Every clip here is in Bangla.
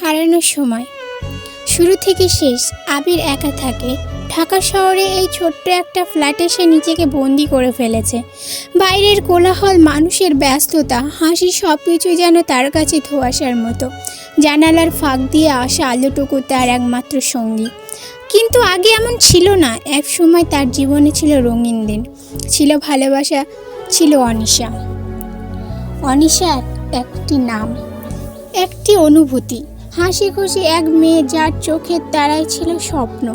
হারানোর সময়। শুরু থেকে শেষ, আবির একা থাকে। ঢাকা শহরে এই ছোট্ট একটা ফ্ল্যাটে সে নিজেকে বন্দি করে ফেলেছে। বাইরের কোলাহল, মানুষের ব্যস্ততা, হাসি সব কিছুই যেন তার কাছে ধোয়াশার মতো। জানালার ফাঁক দিয়ে আসা আলোটুকু তার একমাত্র সঙ্গী। কিন্তু আগে এমন ছিল না এক সময় তার জীবনে ছিল রঙিন দিন। ছিল ভালোবাসা, ছিল অনিশা। অনিশা এক- একটি নাম, একটি অনুভূতি। হাসি খুশি এক মেয়ে যার চোখের তারায় ছিল স্বপ্ন,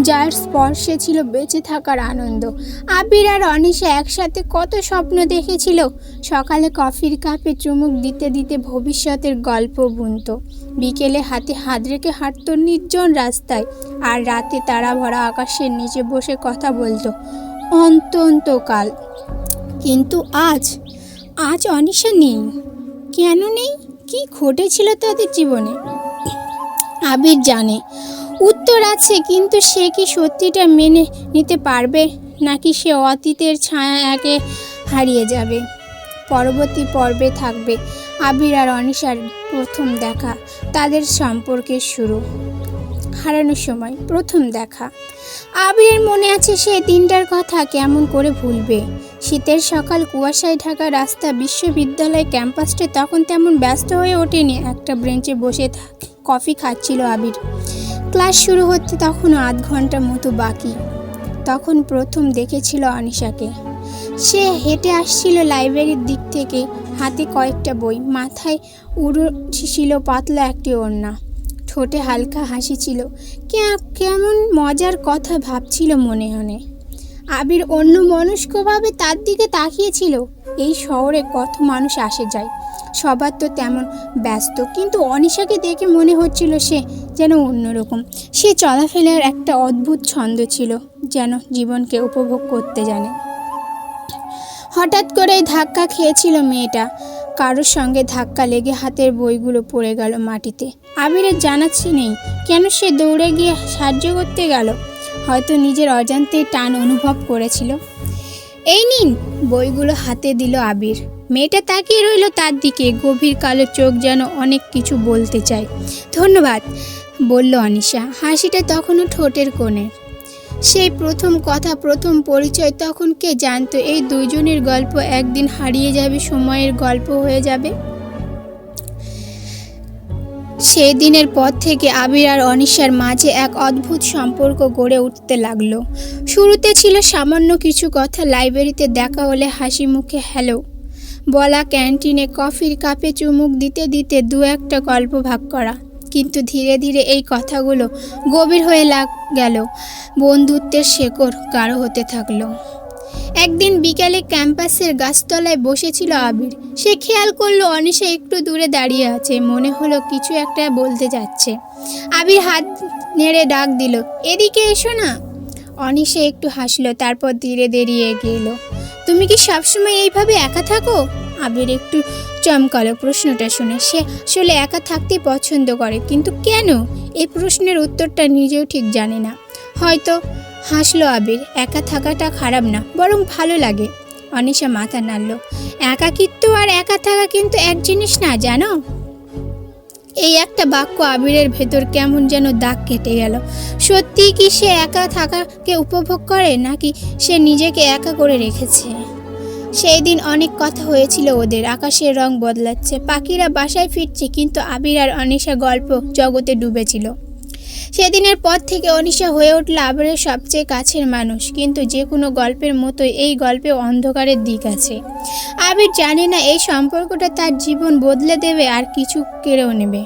যার স্পর্শে ছিল বেঁচে থাকার আনন্দ। আবির আর অনিশা একসাথে কত স্বপ্ন দেখেছিল। সকালে কফির কাপে চুমুক দিতে দিতে ভবিষ্যতের গল্প বুনত। বিকেলে হাতে হাত রেখে হাঁটতো নির্জন রাস্তায় আর রাতে তারা ভরা আকাশের নিচে বসে কথা বলতো অন্ত অন্তকাল কিন্তু আজ আজ অনিশা নেই। কেন নেই? কি ঘটেছিল তাদের জীবনে? আবির জানে। উত্তর আছে, কিন্তু সে কি সত্যিটা মেনে নিতে পারবে? নাকি সে অতীতের ছায়া একে হারিয়ে যাবে? পরবর্তী পর্বে থাকবে আবির আর অনিশার প্রথম দেখা, তাদের সম্পর্কের শুরু। হারানোর সময়, প্রথম দেখা। আবিরের মনে আছে সে দিনটার কথা কেমন করে ভুলবে। শীতের সকাল কুয়াশায় ঢাকা রাস্তা বিশ্ববিদ্যালয় ক্যাম্পাসটা তখন তেমন ব্যস্ত হয়ে ওঠেনি। একটা বেঞ্চে বসে থাক কফি খাচ্ছিল আবির। ক্লাস শুরু হতে তখনও আধ ঘণ্টা মতো বাকি। তখন প্রথম দেখেছিল অনিশাকে সে হেঁটে আসছিল লাইব্রেরির দিক থেকে, হাতে কয়েকটা বই। মাথায় উড়ো ছিল পাতলা একটি ওড়না। ঠোঁটে হালকা হাসি ছিল। কেমন মজার কথা ভাবছিল মনে মনে। আবির অন্য মনস্কভাবে তার দিকে তাকিয়েছিল। এই শহরে কত মানুষ আসে যায়। সবার তো তেমন ব্যস্ত, কিন্তু অনিশাকে দেখে মনে হচ্ছিল সে যেন অন্যরকম। সে চলাফেরার একটা অদ্ভুত ছন্দ ছিল, যেন জীবনকে উপভোগ করতে জানে। হঠাৎ করেই ধাক্কা খেয়েছিল মেয়েটা। কারোর সঙ্গে ধাক্কা লেগে হাতের বইগুলো পড়ে গেল মাটিতে। আবিরের জানাচ্ছে নেই কেন সে দৌড়ে গিয়ে সাহায্য করতে গেল। হয়তো নিজের অজান্তে টান অনুভব করেছিল। এই নিন, বইগুলো হাতে দিল আবির। মেয়েটা তাকিয়ে রইল তার দিকে, গভীর কালো চোখ যেন অনেক কিছু বলতে চায়। ধন্যবাদ, বলল অনিশা, হাসিটা তখনও ঠোঁটের কোণে। সেই প্রথম কথা, প্রথম পরিচয় তখন কে জানতো? এই দুইজনের গল্প একদিন হারিয়ে যাবে, সময়ের গল্প হয়ে যাবে। সেই দিনের পর থেকে আবির আর অনিশার মাঝে এক অদ্ভুত সম্পর্ক গড়ে উঠতে লাগল। শুরুতে ছিল সামান্য কিছু কথা, লাইব্রেরিতে দেখা হলে হাসি মুখে হ্যালো বলা ক্যান্টিনে কফির কাপে চুমুক দিতে দিতে দু একটা গল্প ভাগ করা। কিন্তু ধীরে ধীরে এই কথাগুলো গভীর হয়ে লাগ গেল। বন্ধুত্বের শেকড় গাঢ় হতে থাকল। একদিন বিকালে ক্যাম্পাসের গাছতলায় বসেছিল আবির। সে খেয়াল করল অনিশা একটু দূরে দাঁড়িয়ে আছে, মনে হলো কিছু একটা বলতে যাচ্ছে। আবির হাত নেড়ে ডাক দিল, এদিকে এসো না। অনিশা একটু হাসলো, তারপর ধীরে দেরিয়ে এগিয়ে তুমি কি সবসময় এইভাবে একা থাকো? আবির একটু চমকালো প্রশ্নটা শুনে। সে আসলে একা থাকতেই পছন্দ করে, কিন্তু কেন? এই প্রশ্নের উত্তরটা নিজেও ঠিক জানে না। হয়তো হাসলো আবির, একা থাকাটা খারাপ না, বরং ভালো লাগে। অনিশা মাথা নাড়ল। একাকিত্ব আর একা থাকা কিন্তু এক জিনিস না, জানো? এই একটা বাক্য আবিরের ভেতর কেমন যেন দাগ কেটে গেল। সত্যি কি সে একা থাকাকে উপভোগ করে, নাকি সে নিজেকে একা করে রেখেছে? সেই দিন অনেক কথা হয়েছিল ওদের। আকাশের রং বদলাচ্ছে। পাখিরা বাসায় ফিরছে, কিন্তু আবির আর অনিশা গল্প জগতে ডুবেছিল। সেদিনের পর থেকে অনিশা হয়ে উঠল আবিরের সবচেয়ে কাছের মানুষ, কিন্তু যে কোনো গল্পের মতোই এই গল্পে অন্ধকারের দিক আছে। আবির জানে না এই সম্পর্কটা তার জীবন বদলে দেবে আর কিছু কেড়েও নেবে।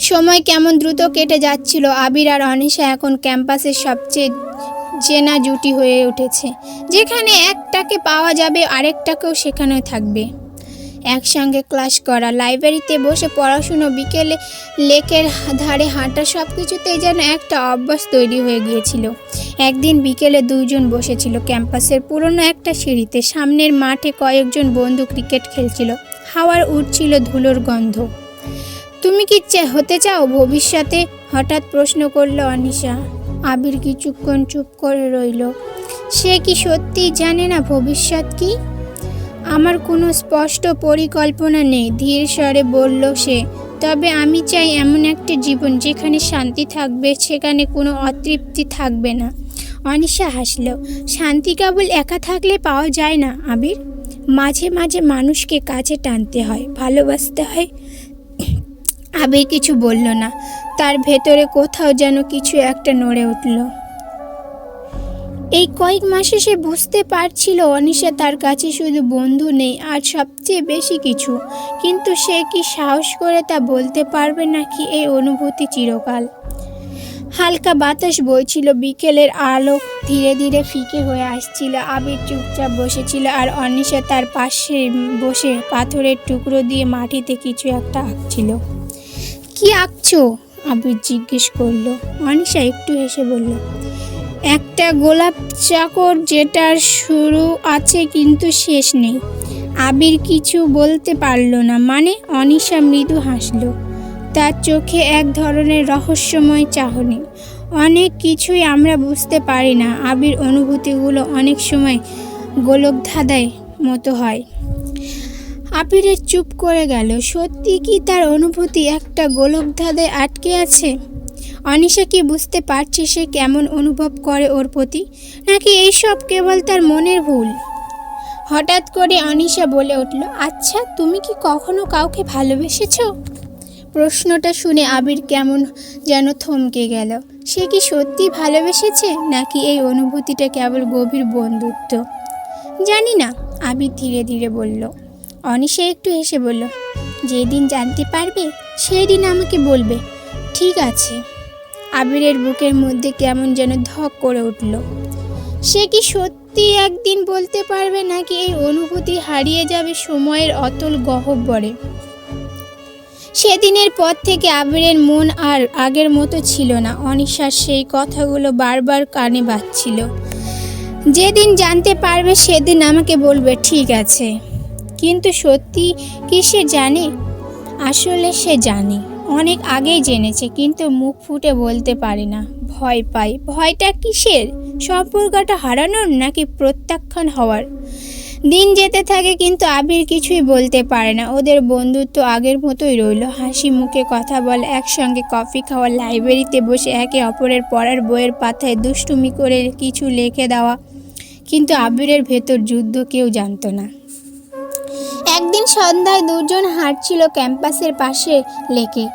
সময় কেমন দ্রুত কেটে যাচ্ছিল, আবির আর অনিশা এখন ক্যাম্পাসের সবচেয়ে জেনা জুটি হয়ে উঠেছে, যেখানে একটাকে পাওয়া যাবে, আরেকটাকেও সেখানে থাকবে। একসঙ্গে ক্লাস করা, লাইব্রেরিতে বসে পড়াশুনো, বিকেলে লেকের ধারে হাঁটা সব কিছুতেই যেন একটা অভ্যাস তৈরি হয়ে গিয়েছিল। একদিন বিকেলে দুইজন বসেছিল ক্যাম্পাসের পুরনো একটা সিঁড়িতে, সামনের মাঠে কয়েকজন বন্ধু ক্রিকেট খেলছিল। হাওয়ার উঠছিল ধুলোর গন্ধ। তুমি কি হতে চাও ভবিষ্যতে? হঠাৎ প্রশ্ন করল অনিশা। আবির কিছুক্ষণ চুপ করে রইল। সে কি সত্যিই জানে না ভবিষ্যৎ কি? আমার কোনো স্পষ্ট পরিকল্পনা নেই, ধীর স্বরে বলল সে। তবে আমি চাই এমন একটা জীবন যেখানে শান্তি থাকবে, সেখানে কোনো অতৃপ্তি থাকবে না। অনিশা হাসল। শান্তি কেবল একা থাকলে পাওয়া যায় না, আবির। মাঝে মাঝে মানুষকে কাছে টানতে হয়, ভালোবাসতে হয়। আবির কিছু বলল না। তার ভেতরে কোথাও যেন কিছু একটা নড়ে উঠল। এই কয়েক মাসে সে বুঝতে পারছিল অনিশা তার কাছে শুধু বন্ধু নেই, আর সবচেয়ে বেশি কিছু। কিন্তু সে কি সাহস করে তা বলতে পারবে নাকি এই অনুভূতি চিরকাল? হালকা বাতাস বইছিল, বিকেলের আলো ধীরে ধীরে ফিকে হয়ে আসছিল, আবির চুপচাপ বসেছিল, আর অনিশা তার পাশে বসে পাথরের টুকরো দিয়ে মাটিতে কিছু একটা আঁকছিল। কি আঁকছো? আবির জিজ্ঞেস করল। অনিশা একটু হেসে বলল, একটা গোলাপ চাকর যেটার শুরু আছে কিন্তু শেষ নেই। আবির কিছু বলতে পারল না মানে অনিশা মৃদু হাসল। তার চোখে এক ধরনের রহস্যময় চাহনি। অনেক কিছুই আমরা বুঝতে পারি না, আবির অনুভূতিগুলো অনেক সময় গোলক ধাঁধায় মতো হয়। আবিরের চুপ করে গেল। সত্যি কি তার অনুভূতি একটা গোলক ধাঁধায় আটকে আছে? অনিশা কি বুঝতে পারছে সে কেমন অনুভব করে ওর প্রতি? নাকি এইসব কেবল তার মনের ভুল? হঠাৎ করে অনিশা বলে উঠল আচ্ছা তুমি কি কখনো কাউকে ভালোবেসেছো? প্রশ্নটা শুনে আবির কেমন যেন থমকে গেল। সে কি সত্যি ভালোবেসেছে, নাকি এই অনুভূতিটা কেবল গভীর বন্ধুত্ব? জানি না, আবির ধীরে ধীরে বলল। অনিশা একটু হেসে বলল, যেদিন জানতে পারবে সেই দিন আমাকে বলবে। ঠিক আছে। আবিরের বুকের মধ্যে কেমন যেন ধক করে উঠল। সে কি সত্যি একদিন বলতে পারবে নাকি এই অনুভূতি হারিয়ে যাবে সময়ের অতল গহ্বরে সেদিনের পর থেকে আবিরের মন আর আগের মতো ছিল না। অনিশার সেই কথাগুলো বারবার কানে বাজছিল। যেদিন জানতে পারবে, সেদিন আমাকে বলবে, ঠিক আছে। কিন্তু সত্যি কি সে জানে? আসলে সে জানে। অনেক আগেই জেনেছে, কিন্তু মুখ ফুটে বলতে পারে না। ভয় পায়। ভয়টা কিসের? সম্পর্কটা হারানোর নাকি প্রত্যাখ্যান হওয়ার? দিন যেতে থাকে, কিন্তু আবির কিছুই বলতে পারে না। ওদের বন্ধুত্ব আগের মতোই রইল। হাসি মুখে কথা বলে, একসঙ্গে কফি খাওয়া, লাইব্রেরিতে বসে একে অপরের পড়ার বইয়ের পাতায় দুষ্টুমি করে কিছু লিখে দেওয়া। কিন্তু আবিরের ভেতর যুদ্ধ কেউ জানতো না। একদিন সন্ধ্যায় দুজন হাঁটছিল ক্যাম্পাসের পাশে লেকে।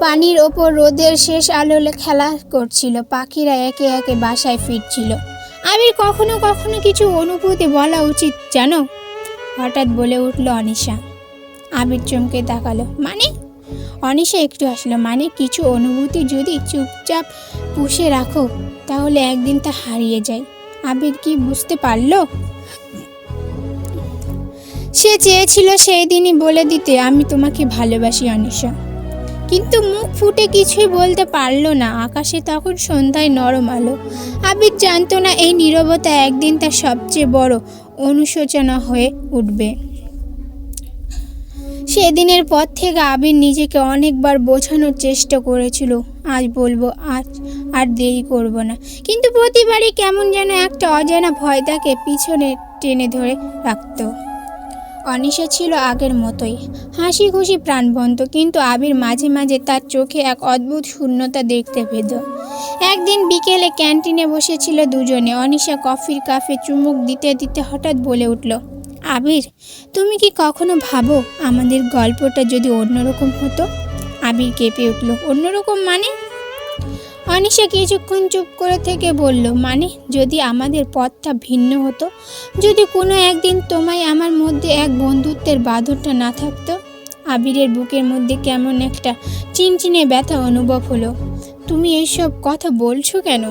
পানির ওপর রোদের শেষ আলো খেলা করছিল, পাখিরা একে একে বাসায় ফিরছিল। আবির কখনো কখনো কিছু অনুভূতি বলা উচিত, জানো? হঠাৎ বলে উঠল অনিশা। আবির চমকে তাকালো মানে? অনিশা একটু আসলো মানে কিছু অনুভূতি যদি চুপচাপ পুষে রাখো, তাহলে একদিন তা হারিয়ে যায়। আবির কি বুঝতে পারল? সে চেয়েছিল সেই দিনই বলে দিতে, আমি তোমাকে ভালোবাসি, অনিশা। কিন্তু মুখ ফুটে কিছুই বলতে পারল না। আকাশে তখন সন্ধ্যায় নরম আলো। আবির জানতো না এই নীরবতা একদিন তার সবচেয়ে বড় অনুশোচনা হয়ে উঠবে। সেদিনের পর থেকে আবির নিজেকে অনেকবার বোঝানোর চেষ্টা করেছিল। আজ বলব, আজ আর দেরি করব না। কিন্তু প্রতিবারই কেমন যেন একটা অজানা ভয় তাকে পিছনে টেনে ধরে রাখতো। অনিশা ছিল আগের মতোই। হাসি খুশি প্রাণবন্ত, কিন্তু আবির মাঝে মাঝে তার চোখে এক অদ্ভুত শূন্যতা দেখতে পেত। একদিন বিকেলে ক্যান্টিনে বসেছিল দুজনে। অনিশা কফির কাফে চুমুক দিতে দিতে হঠাৎ বলে উঠল, আবির, তুমি কি কখনো ভাবো আমাদের গল্পটা যদি অন্যরকম হতো? আবির কেঁপে উঠল, অন্যরকম মানে? অনিশা কিছুক্ষণ চুপ করে থেকে বলল মানে যদি আমাদের পথটা ভিন্ন হতো? যদি কোনো একদিন তোমায় আমার মধ্যে এক বন্ধুত্বের বাঁধনটা না থাকতো? আবিরের বুকের মধ্যে কেমন একটা চিনচিনে ব্যথা অনুভব হলো। তুমি এইসব কথা বলছো কেন?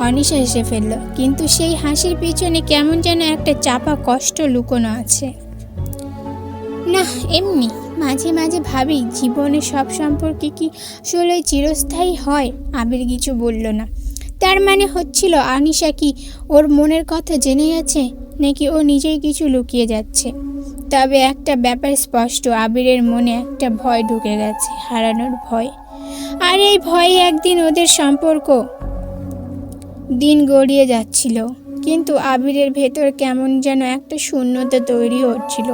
অনিশা হেসে ফেলল, কিন্তু সেই হাসির পিছনে কেমন যেন একটা চাপা কষ্ট লুকোনো আছে। না, এমনি। মাঝে মাঝে ভাবি, জীবনে সব সম্পর্কে কি আসলে চিরস্থায়ী হয়? আবির কিছু বলল না। তার মানে হচ্ছিল, আনিশা কি ওর মনের কথা জেনে গেছে, নাকি ও নিজেই কিছু লুকিয়ে যাচ্ছে? তবে একটা ব্যাপার স্পষ্ট, আবিরের মনে একটা ভয় ঢুকে গেছে, হারানোর ভয়। আর এই ভয়ে একদিন ওদের সম্পর্ক দিন গড়িয়ে যাচ্ছিল। কিন্তু আবিরের ভেতর কেমন যেন একটা শূন্যতা তৈরি হচ্ছিল।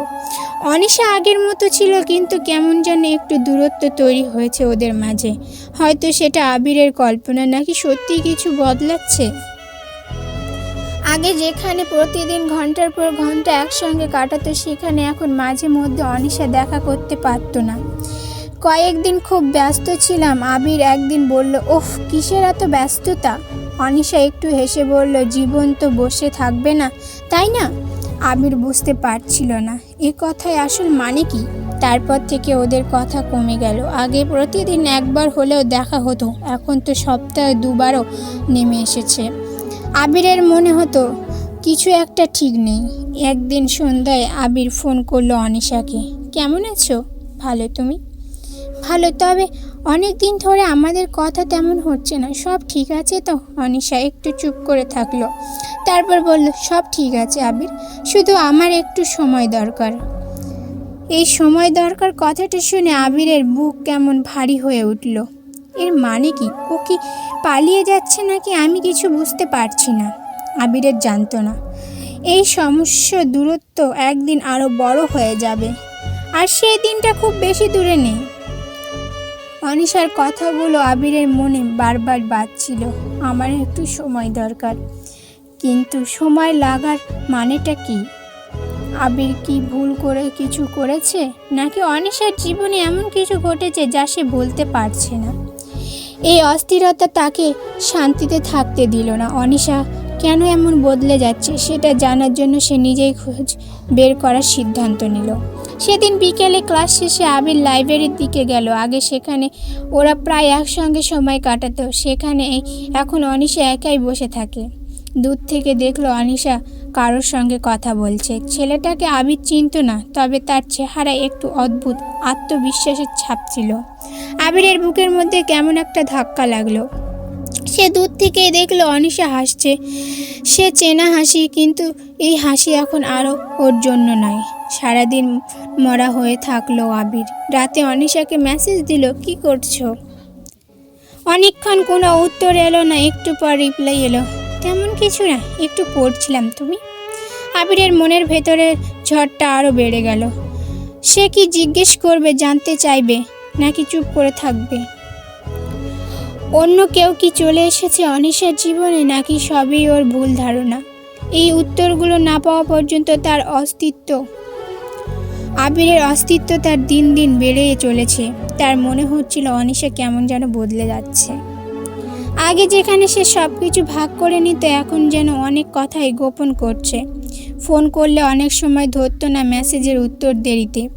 অনিশা আগের মতো ছিল, কিন্তু কেমন যেন একটু দূরত্ব তৈরি হয়েছে ওদের মাঝে। হয়তো সেটা আবিরের কল্পনা নাকি সত্যি কিছু বদলাচ্ছে? আগে যেখানে প্রতিদিন ঘণ্টার পর ঘণ্টা একসঙ্গে কাটাতো, সেখানে এখন মাঝে মধ্যে অনিশা দেখা করতে পারতো না। কয়েকদিন খুব ব্যস্ত ছিলাম। আবির একদিন বলল ওফ কিসের এত ব্যস্ততা? অনিশা একটু হেসে বলল, জীবন তো বসে থাকবে না, তাই না? আবির বুঝতে পারছিল না। এ কথায় আসল মানে কি? তারপর থেকে ওদের কথা কমে গেল। আগে প্রতিদিন একবার হলেও দেখা হতো, এখন তো সপ্তাহে দুবারও নেমে এসেছে। আবিরের মনে হতো, কিছু একটা ঠিক নেই। একদিন সন্ধ্যায় আবির ফোন করল অনিশাকে, কেমন আছো? ভালো তুমি? ভালো, তবে অনেক দিন ধরে আমাদের কথা তেমন হচ্ছে না। সব ঠিক আছে তো? অনিশা একটু চুপ করে থাকল। তারপর বলল, সব ঠিক আছে আবির, শুধু আমার একটু সময় দরকার। এই সময় দরকার কথাটা শুনে আবিরের বুক কেমন ভারী হয়ে উঠল। এর মানে কি? ও কি পালিয়ে যাচ্ছে নাকি আমি কিছু বুঝতে পারছি না? আবিরের জানতো না। এই সমস্যা দূরত্ব একদিন আরও বড় হয়ে যাবে। আর সেই দিনটা খুব বেশি দূরে নেই। অনিশার কথাগুলো আবিরের মনে বারবার বাজছিল। আমার একটু সময় দরকার। কিন্তু সময় লাগার মানেটা কি? আবির কি ভুল করে কিছু করেছে? নাকি অনিশার জীবনে এমন কিছু ঘটেছে যা সে বলতে পারছে না? এই অস্থিরতা তাকে শান্তিতে থাকতে দিল না। অনিশা কেন এমন বদলে যাচ্ছে সেটা জানার জন্য সে নিজেই খোঁজ বের করার সিদ্ধান্ত নিল। সেদিন বিকেলে ক্লাস শেষে আবির লাইব্রেরির দিকে গেল। আগে সেখানে ওরা প্রায় একসঙ্গে সময় কাটাতো। সেখানে এখন অনিশা একাই বসে থাকে। দূর থেকে দেখল অনিশা কারোর সঙ্গে কথা বলছে। ছেলেটাকে আবির চিনত না, তবে তার চেহারা একটু অদ্ভুত, আত্মবিশ্বাসের ছাপ ছিল। আবিরের বুকের মধ্যে কেমন একটা ধাক্কা লাগল। সে দূর থেকেই দেখল অনিশা হাসছে। সে চেনা হাসি, কিন্তু এই হাসি এখন আরও ওর জন্য নয়। সারাদিন মরা হয়ে থাকল আবির। রাতে অনিশাকে মেসেজ দিল, কি করছ? অনেকক্ষণ কোনো উত্তর এলো না, একটু পর রিপ্লাই এলো, তেমন কিছু না, একটু পড়ছিলাম তুমি? আবিরের মনের ভেতরের ঝড়টা আরও বেড়ে গেল। সে কি জিজ্ঞেস করবে, জানতে চাইবে, নাকি চুপ করে থাকবে? অন্য কেউ কি চলে এসেছে অনিশার জীবনে, নাকি সবই ওর ভুল ধারণা? এই উত্তরগুলো না পাওয়া পর্যন্ত তার অস্তিত্ব আবিরের অস্তিত্ব তার দিন দিন বেড়েই চলেছে। তার মনে হচ্ছিল অনিশা কেমন যেন বদলে যাচ্ছে। আগে যেখানে সে সব কিছু ভাগ করে নিত, এখন যেন অনেক কথাই গোপন করছে। ফোন করলে অনেক সময় ধরতো না মেসেজের উত্তর দেরিতে।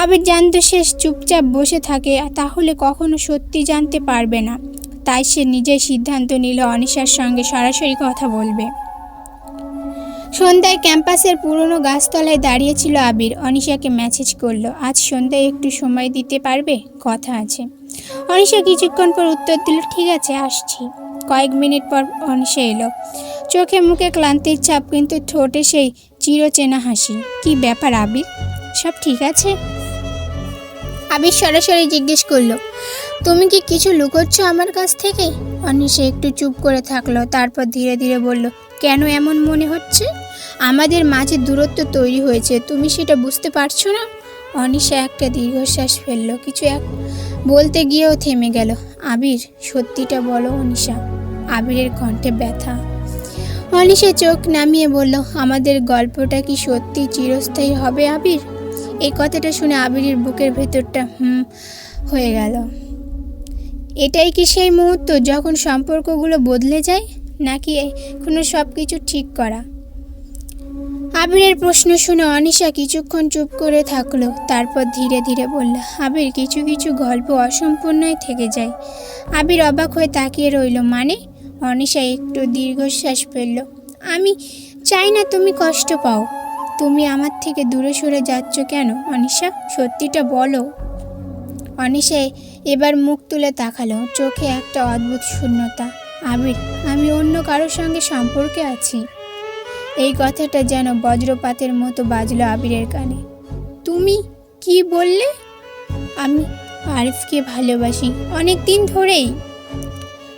আবির জানতো সে চুপচাপ বসে থাকে, তাহলে কখনো সত্যি জানতে পারবে না। তাই সে নিজেই সিদ্ধান্ত নিল অনিশার সঙ্গে সরাসরি কথা বলবে। সন্ধ্যায় ক্যাম্পাসের পুরনো গাছতলায় দাঁড়িয়েছিল আবির। অনিশাকে মেসেজ করল, আজ সন্ধ্যায় একটু সময় দিতে পারবে? কথা আছে। অনিশা কিছুক্ষণ পর উত্তর দিল, ঠিক আছে, আসছি। কয়েক মিনিট পর অনিশা এলো। চোখে মুখে ক্লান্তির ছাপ, কিন্তু ঠোঁটে সেই চিরচেনা হাসি। কি ব্যাপার আবির? সব ঠিক আছে? আবির সরাসরি জিজ্ঞেস করল, তুমি কি কিছু লুকোচ্ছ আমার কাছ থেকে? অনিশা একটু চুপ করে থাকল, তারপর ধীরে ধীরে বলল, কেন এমন মনে হচ্ছে? আমাদের মাঝে দূরত্ব তৈরি হয়েছে, তুমি সেটা বুঝতে পারছ না? অনিশা একটা দীর্ঘশ্বাস ফেলল, কিছু এক বলতে গিয়েও থেমে গেল। আবির, সত্যিটা বলো অনিশা। আবিরের কণ্ঠে ব্যথা। অনিশা চোখ নামিয়ে বলল, আমাদের গল্পটা কি সত্যি চিরস্থায়ী হবে আবির? এই কথাটা শুনে আবিরের বুকের ভেতরটা হুম হয়ে গেল। এটাই কি সেই মুহূর্ত যখন সম্পর্কগুলো বদলে যায়? নাকি কোনো সব কিছু ঠিক করা? আবিরের প্রশ্ন শুনে অনিশা কিছুক্ষণ চুপ করে থাকল, তারপর ধীরে ধীরে বলল, আবির, কিছু কিছু গল্প অসম্পূর্ণই থেকে যায়। আবির অবাক হয়ে তাকিয়ে রইল মানে? অনিশা একটু দীর্ঘশ্বাস ফেলল, আমি চাই না তুমি কষ্ট পাও। তুমি আমার থেকে দূরে সরে যাচ্ছ কেন, অনিশা? সত্যিটা বলো। অনিশা এবার মুখ তুলে তাকালো, চোখে একটা অদ্ভুত শূন্যতা। আবির, আমি অন্য কারোর সঙ্গে সম্পর্কে আছি। এই কথাটা যেন বজ্রপাতের মতো বাজলো আবিরের কানে। তুমি কি বললে? আমি আরিফকে ভালোবাসি অনেক দিন ধরেই।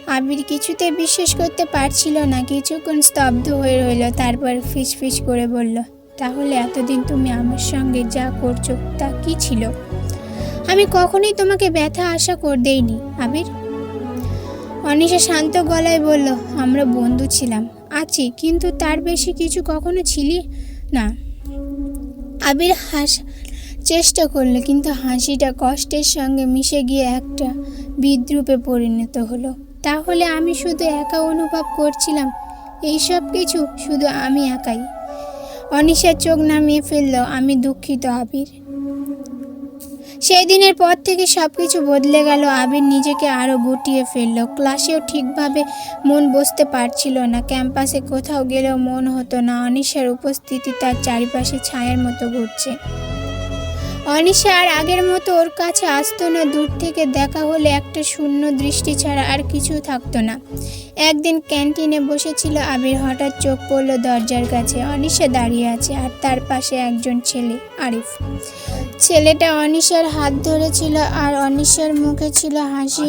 আবির কিছুতে বিশ্বাস করতে পারছিল না, কিছুক্ষণ স্তব্ধ হয়ে রইল, তারপর ফিস ফিস করে বলল, তাহলে এতদিন তুমি আমার সঙ্গে যা করছ তা কি ছিল? আমি কখনোই তোমাকে ব্যথা, আশা কর দেইনি আবির। অনিশা শান্ত গলায় বলল, আমরা বন্ধু ছিলাম। আছি, কিন্তু তার বেশি কিছু কখনো ছিলি না। আবির হাস, চেষ্টা করল, কিন্তু হাসিটা কষ্টের সঙ্গে মিশে গিয়ে একটা বিদ্রুপে পরিণত হলো। তাহলে আমি শুধু একা অনুভব করছিলাম? এইসব কিছু শুধু আমি একাই। অনিশার চোখ নামিয়ে ফেলল, আমি দুঃখিত আবির। সেই দিনের পর থেকে সব কিছু বদলে গেল। আবির নিজেকে আরও গুটিয়ে ফেলল। ক্লাসেও ঠিকভাবে মন বসতে পারছিল না। ক্যাম্পাসে কোথাও গেলেও মন হতো না। অনিশার উপস্থিতি তার চারিপাশে ছায়ার মতো ঘুরছে। অনিশা আর আগের মতো ওর কাছে আসতো না। দূর থেকে দেখা হলে একটা শূন্য দৃষ্টি ছাড়া আর কিছু থাকতো না। একদিন ক্যান্টিনে বসেছিল আবির হঠাৎ চোখ পড়ল দরজার কাছে। অনিশা দাঁড়িয়ে আছে আর তার পাশে একজন ছেলে আরিফ। ছেলেটা অনিশার হাত ধরেছিল আর অনিশার মুখে ছিল হাসি।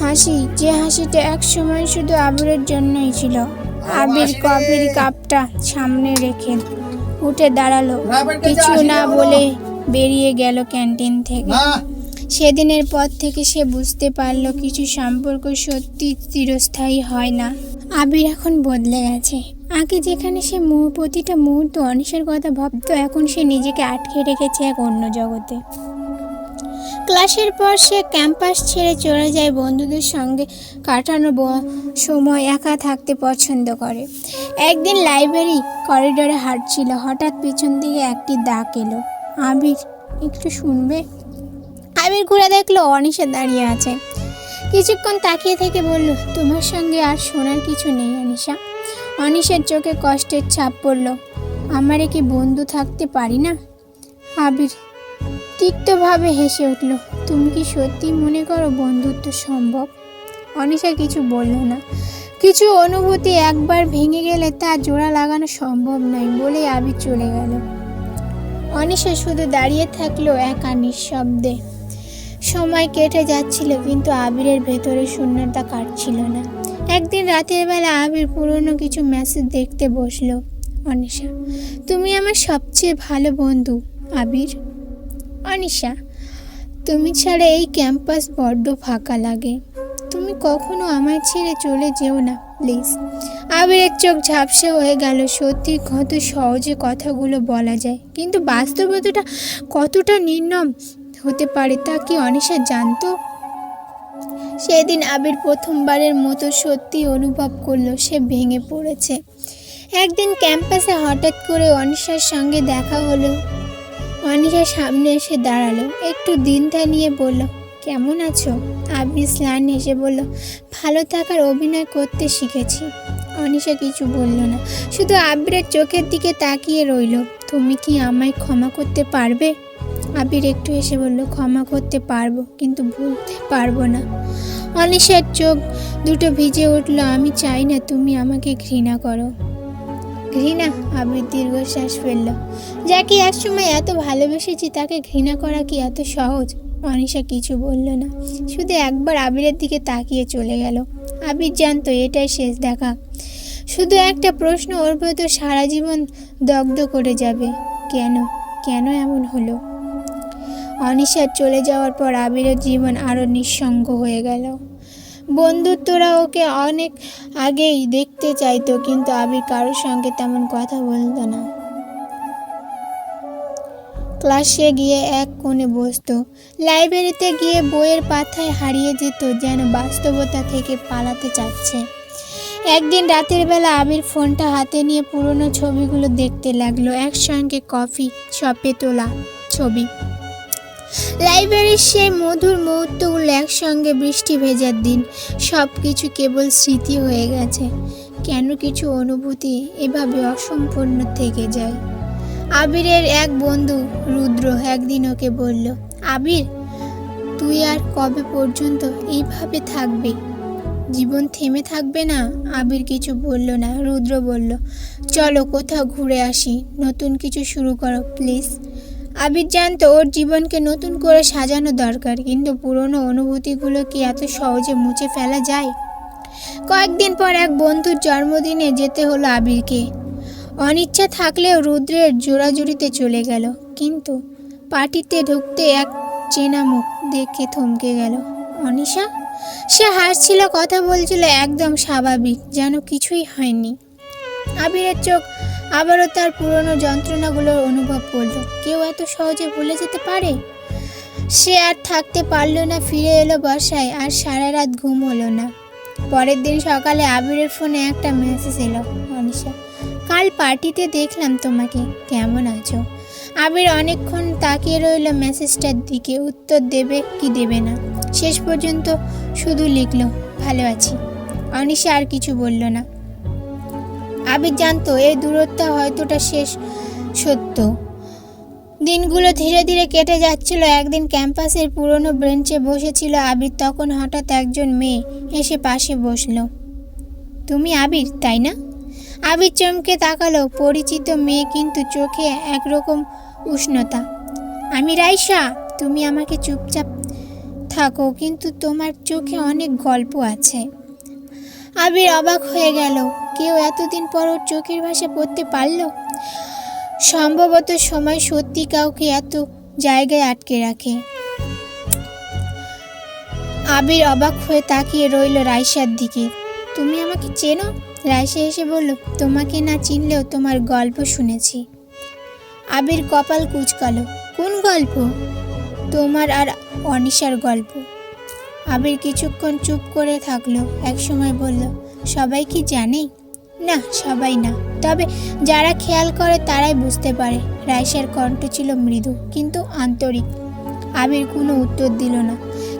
হাসি যে হাসিটা এক সময় শুধু আবিরের জন্যই ছিল। আবির কফির কাপটা সামনে রেখে উঠে দাঁড়াল। কিছু না বলে বেরিয়ে গেল ক্যান্টিন থেকে। সেদিনের পর থেকে সে বুঝতে পারল কিছু সম্পর্ক সত্যি চিরস্থায়ী হয় না। আবির এখন বদলে গেছে। আগে যেখানে সে মুহ প্রতিটা মুহূর্ত অনিশের কথা ভাবতো, এখন সে নিজেকে আটকে রেখেছে এক অন্য জগতে। ক্লাসের পর সে ক্যাম্পাস ছেড়ে চলে যায় বন্ধুদের সঙ্গে কাটানো সময় একা থাকতে পছন্দ করে। একদিন লাইব্রেরি করিডোরে হাঁটছিল, হঠাৎ পিছন দিকে একটি দাগ এলো। আবির, একটু শুনবে? আবির ঘুরে দেখল, অনিশা দাঁড়িয়ে আছে। কিছুক্ষণ তাকিয়ে থেকে বলল, তোমার সঙ্গে আর শোনার কিছু নেই, অনিশা। অনিশের চোখে কষ্টের ছাপ পড়ল, আমারে কি বন্ধু থাকতে পারি না? আবির তিক্তভাবে হেসে উঠল, তুমি কি সত্যি মনে করো বন্ধুত্ব সম্ভব? অনিশা কিছু বলল না। কিছু অনুভূতি একবার ভেঙে গেলে তা জোড়া লাগানো সম্ভব নয় বলে আবির চলে গেল। অনিশা শুধু দাঁড়িয়ে থাকল একা নিঃশব্দে। সময় কেটে যাচ্ছিল, কিন্তু আবিরের ভেতরে শূন্যতা কাটছিল না। একদিন রাতের বেলা আবির পুরনো কিছু মেসেজ দেখতে বসল, অনিশা, তুমি আমার সবচেয়ে ভালো বন্ধু, আবির? অনিশা, তুমি ছাড়া এই ক্যাম্পাস বড্ড ফাঁকা লাগে। তুমি কখনো আমায় ছেড়ে চলে যেও না প্লিজ আবিরের চোখ ঝাপসা হয়ে গেল সত্যি কত সহজে কথাগুলো বলা যায়, কিন্তু বাস্তবতাটা কতটা নির্মম হতে পারে তা কি অনিশা জানতো? সেদিন আবির প্রথমবারের মতো সত্যি অনুভব করল, সে ভেঙে পড়েছে। একদিন ক্যাম্পাসে হঠাৎ করে অনিশার সঙ্গে দেখা হলো। অনিশা সামনে এসে দাঁড়াল, একটু দিনটা নিয়ে বলল, কেমন আছো? আবির স্লান এসে বলল, ভালো থাকার অভিনয় করতে শিখেছি। অনিশা কিছু বলল না, শুধু আবিরের চোখের দিকে তাকিয়ে রইল, তুমি কি আমায় ক্ষমা করতে পারবে? আবির একটু এসে বলল, ক্ষমা করতে পারব, কিন্তু ভুলতে পারব না। অনিশার চোখ দুটো ভিজে উঠল, আমি চাই না তুমি আমাকে ঘৃণা করো। ঘৃণা, আবির দীর্ঘশ্বাস ফেলল। যাকে একসময় এত ভালোবেসেছি, তাকে ঘৃণা করা কি এত সহজ? অনিশা কিছু বলল না। শুধু একবার আবিরের দিকে তাকিয়ে চলে গেল। আবির জানতো, এটাই শেষ দেখা। শুধু একটা প্রশ্ন, ওর ভেতর সারা জীবন দগ্ধ করে যাবে। কেন? কেন এমন হলো? অনিশার চলে যাওয়ার পর আবিরের জীবন আরও নিঃসঙ্গ হয়ে গেল। বন্ধুত্বরা ওকে অনেক আগেই দেখতে চাইতো, কিন্তু আবির কারোর সঙ্গে তেমন কথা বলতো না। ক্লাসে গিয়ে এক কোণে বসতো। লাইব্রেরিতে গিয়ে বইয়ের পাথায় হারিয়ে যেত, যেন বাস্তবতা থেকে পালাতে চাচ্ছে। একদিন রাতের বেলা আবির ফোনটা হাতে নিয়ে পুরনো ছবিগুলো দেখতে লাগল, একসঙ্গে কফি শপে তোলা ছবি। লাইব্রেরির সেই মধুর মুহূর্তগুলো একসঙ্গে বৃষ্টি ভেজার দিন। সব কিছু কেবল স্মৃতি হয়ে গেছে। কেন কিছু অনুভূতি এভাবে অসম্পূর্ণ থেকে যায়? আবিরের এক বন্ধু রুদ্র একদিন ওকে বলল, আবির, তুই আর কবে পর্যন্ত এইভাবে থাকবে? জীবন থেমে থাকবে না? আবির কিছু বলল না। রুদ্র বলল, চলো কোথাও ঘুরে আসি। নতুন কিছু শুরু করো, প্লিজ। আবির জানতো ওর জীবনকে নতুন করে সাজানো দরকার, কিন্তু পুরনো অনুভূতিগুলো কি এত সহজে মুছে ফেলা যায়? কয়েকদিন পর এক বন্ধুর জন্মদিনে যেতে হলো আবিরকে। অনিচ্ছা থাকলেও রুদ্রের জোড়াজুড়িতে চলে গেল, কিন্তু পার্টিতে ঢুকতে এক চেনা মুখ দেখে থমকে গেল। অনিশা? সে হাসছিল, কথা বলছিল একদম স্বাভাবিক, যেন কিছুই হয়নি। আবিরের চোখ আবারও তার পুরনো যন্ত্রণাগুলোর অনুভব করল। কেউ এত সহজে ভুলে যেতে পারে? সে আর থাকতে পারল না, ফিরে এলো বাসায় আর সারা রাত ঘুম হলো না। পরের দিন সকালে আবিরের ফোনে একটা মেসেজ এলো, অনিশা, কাল পার্টিতে দেখলাম তোমাকে, কেমন আছো? আবির অনেকক্ষণ তাকিয়ে রইল মেসেজটার দিকে, উত্তর দেবে কি দেবে না? শেষ পর্যন্ত শুধু লিখলো, ভালো আছি। অনিশা আর কিছু বলল না। আবির জানতো এই দূরত্ব হয়তোটা শেষ সত্য। দিনগুলো ধীরে ধীরে কেটে যাচ্ছিল। একদিন ক্যাম্পাসের পুরনো ব্রেঞ্চে বসেছিল আবির। তখন হঠাৎ একজন মেয়ে এসে পাশে বসল। তুমি আবির, তাই না? আবির চমকে তাকালো। পরিচিত মেয়ে কিন্তু চোখে একরকম উষ্ণতা। আমি রাইসা, তুমি আমাকে চুপচাপ থাকো, কিন্তু তোমার চোখে অনেক গল্প আছে। আবির অবাক হয়ে গেল। কেউ এতদিন পর ওর চোখের ভাষা পড়তে পারল? সম্ভবত সময় সত্যি কাউকে এত জায়গায় আটকে রাখে। আবির অবাক হয়ে তাকিয়ে রইল রাইসার দিকে। তুমি আমাকে চেনো? রাইসা এসে বলল, তোমাকে না চিনলেও তোমার গল্প শুনেছি। আবির কপাল কুচকালো, কোন গল্প? তোমার আর অনিশার গল্প। আবির কিছুক্ষণ চুপ করে থাকল, একসময় বলল, সবাই কি জানে? না, সবাই না। তবে যারা খেয়াল করে তারাই বুঝতে পারে। রাইসার কণ্ঠ ছিল মৃদু, কিন্তু আন্তরিক। আবির কোনো উত্তর দিল না।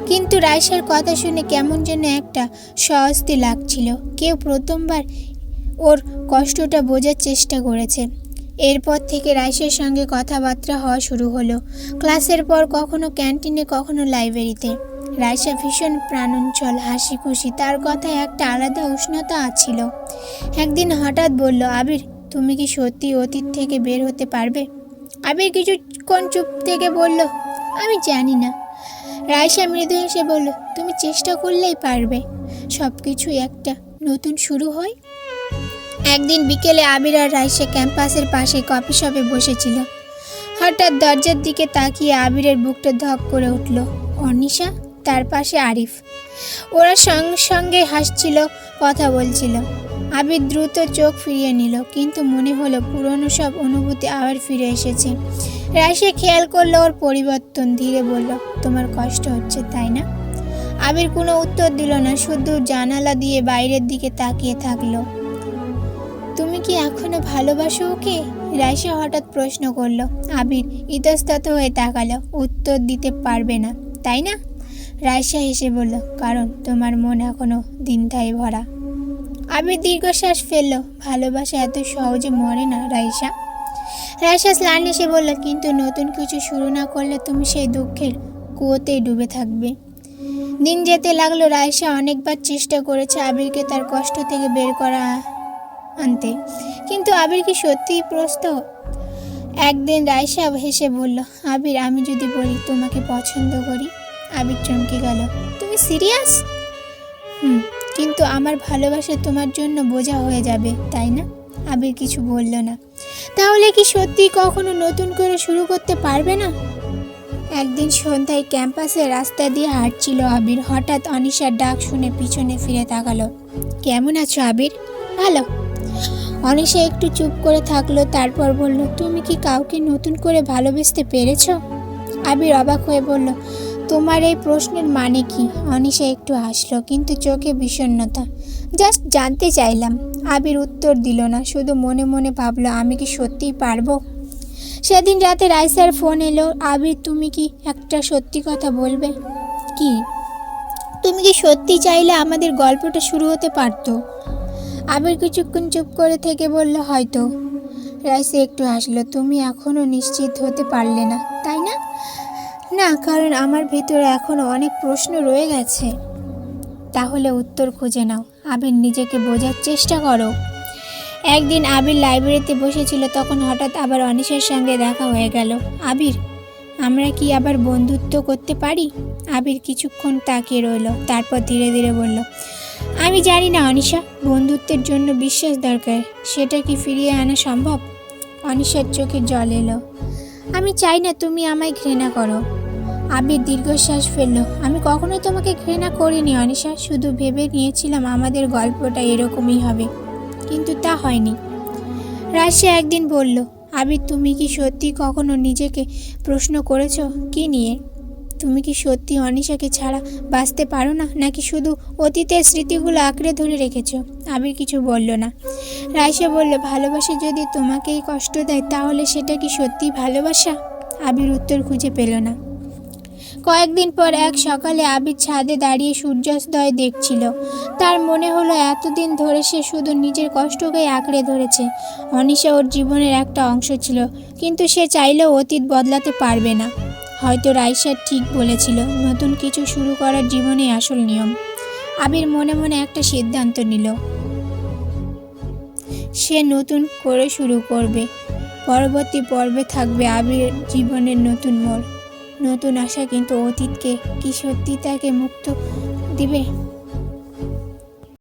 কিন্তু রাইসের কথা শুনে কেমন যেন একটা স্বস্তি লাগছিল। কেউ প্রথমবার ওর কষ্টটা বোঝার চেষ্টা করেছে। এরপর থেকে রাইসের সঙ্গে কথাবার্তা হওয়া শুরু হলো। ক্লাসের পর কখনো ক্যান্টিনে, কখনো লাইব্রেরিতে। রাইসা ভীষণ প্রাণঞ্চল হাসি খুশি তার কথায় একটা আলাদা উষ্ণতা আছিল একদিন হঠাৎ বলল, আবির, তুমি কি সত্যি অতীত থেকে বের হতে পারবে? আবির কিছুক্ষণ চুপ থেকে বলল, আমি জানি না। রাইসা মৃদু হেসে বলল, তুমি চেষ্টা করলেই পারবে। সব কিছুই একটা নতুন শুরু হয়। একদিন বিকেলে আবির আর রাইসা ক্যাম্পাসের পাশে কফি শপে বসেছিল। হঠাৎ দরজার দিকে তাকিয়ে আবিরের বুকটা ধক করে উঠল, অনিশা? তার পাশে আরিফ। ওরা সঙ্গে সঙ্গে হাসছিল, কথা বলছিল। আবির দ্রুত চোখ ফিরিয়ে নিল, কিন্তু মনে হলো পুরনো সব অনুভূতি আবার ফিরে এসেছে। রাইসা খেয়াল করল ওর পরিবর্তন, ধীরে বলল, তোমার কষ্ট হচ্ছে, তাই না? আবির কোনো উত্তর দিল না, শুধু জানালা দিয়ে বাইরের দিকে তাকিয়ে থাকল। তুমি কি এখনও ভালোবাসো ওকে? রাইসা হঠাৎ প্রশ্ন করল। আবির ইতস্তত হয়ে তাকালো, উত্তর দিতে পারবে না, তাই না? রাইসা হেসে বলল, কারণ তোমার মন এখনও দিনধাই ভরা। আবির দীর্ঘশ্বাস ফেলল, ভালোবাসা এত সহজে মরে না, রাইসা। রাইসা স্লান এসে বলল, কিন্তু নতুন কিছু শুরু না করলে তুমি সেই দুঃখের কুয়োতেই ডুবে থাকবে। দিন যেতে লাগল, রাইসা অনেকবার চেষ্টা করেছে আবিরকে তার কষ্ট থেকে বের করা আনতে। কিন্তু আবির কি সত্যিই প্রস্তুত একদিন রাইসা হেসে বলল, আবির, আমি যদি বলি তোমাকে পছন্দ করি আবির চমকে গেল, তুমি সিরিয়াস? হুম, কিন্তু আমার ভালোবাসা তোমার জন্য বোঝা হয়ে যাবে, তাই না? আবির কিছু বলল না। তাহলে কি সত্যি কখনো নতুন করে শুরু করতে পারবে না? একদিন সন্ধ্যায় ক্যাম্পাসে রাস্তা দিয়ে হাঁটছিল আবির, হঠাৎ অনিশার ডাক শুনে পিছনে ফিরে তাকালো। কেমন আছো আবির? ভালো। অনিশা একটু চুপ করে থাকল, তারপর বলল, তুমি কি কাউকে নতুন করে ভালোবাসতে পেরেছ? আবির অবাক হয়ে বলল তোমার এই প্রশ্নের মানে কি? অনিশা একটু হাসলো, কিন্তু চোখে বিষণ্ণতা। জাস্ট জানতে চাইলাম। আবির উত্তর দিল না, শুধু মনে মনে ভাবলো, আমি কি সত্যিই পারব? সেদিন রাতে রাইসার ফোন এলো, আবির তুমি কি একটা সত্যি কথা বলবে? কি? তুমি কি সত্যি চাইলে আমাদের গল্পটা শুরু হতে পারতো? আবির কিছুক্ষণ চুপ করে থেকে বলল, হয়তো। রাইসে একটু হাসলো, তুমি এখনও নিশ্চিত হতে পারলে না, তাই না? না, কারণ আমার ভেতরে এখনও অনেক প্রশ্ন রয়ে গেছে। তাহলে উত্তর খুঁজে নাও। আবির নিজেকে বোঝার চেষ্টা করো। একদিন আবির লাইব্রেরিতে বসেছিল, তখন হঠাৎ আবার অনিশের সঙ্গে দেখা হয়ে গেল। আবির, আমরা কি আবার বন্ধুত্ব করতে পারি? আবির কিছুক্ষণ তাকিয়ে রইল, তারপর ধীরে ধীরে বলল, আমি জানি না, অনিশা, বন্ধুত্বের জন্য বিশ্বাস দরকার, সেটা কি ফিরিয়ে আনা সম্ভব? অনিশার চোখে জল এলো, আমি চাই না তুমি আমায় ঘৃণা করো। আবির দীর্ঘশ্বাস ফেলল। আমি কখনোই তোমাকে ঘৃণা করিনি, অনিশা। শুধু ভেবে নিয়েছিলাম আমাদের গল্পটা এরকমই হবে। কিন্তু তা হয়নি। রাশিয়া একদিন বলল, আবির, তুমি কি সত্যি কখনো নিজেকে প্রশ্ন করেছ? কি নিয়ে? তুমি কি সত্যি অনিশাকে ছাড়া বাঁচতে পারো না? নাকি শুধু অতীতের স্মৃতিগুলো আঁকড়ে ধরে রেখেছো? আবির কিছু বলল না। রাইসা বলল, ভালোবাসা যদি তোমাকেই কষ্ট দেয়, তাহলে সেটা কি সত্যি ভালোবাসা? আবির উত্তর খুঁজে পেল না। কয়েকদিন পর এক সকালে আবির ছাদে দাঁড়িয়ে সূর্যাস্তয় দেখছিল। তার মনে হলো এতদিন ধরে সে শুধু নিজের কষ্টকেই আঁকড়ে ধরেছে। অনিশা ওর জীবনের একটা অংশ ছিল, কিন্তু সে চাইলেও অতীত বদলাতে পারবে না। হয়তো রাইসা ঠিক বলেছিল, নতুন কিছু শুরু করার জীবনে আসল নিয়ম। আবির মনে মনে একটা সিদ্ধান্ত নিল। সে নতুন করে শুরু করবে। পরবর্তী পর্বে থাকবে আবির জীবনের নতুন মোড়। নতুন আশা কিন্তু অতীতকে কি সত্যি তাকে মুক্ত দিবে?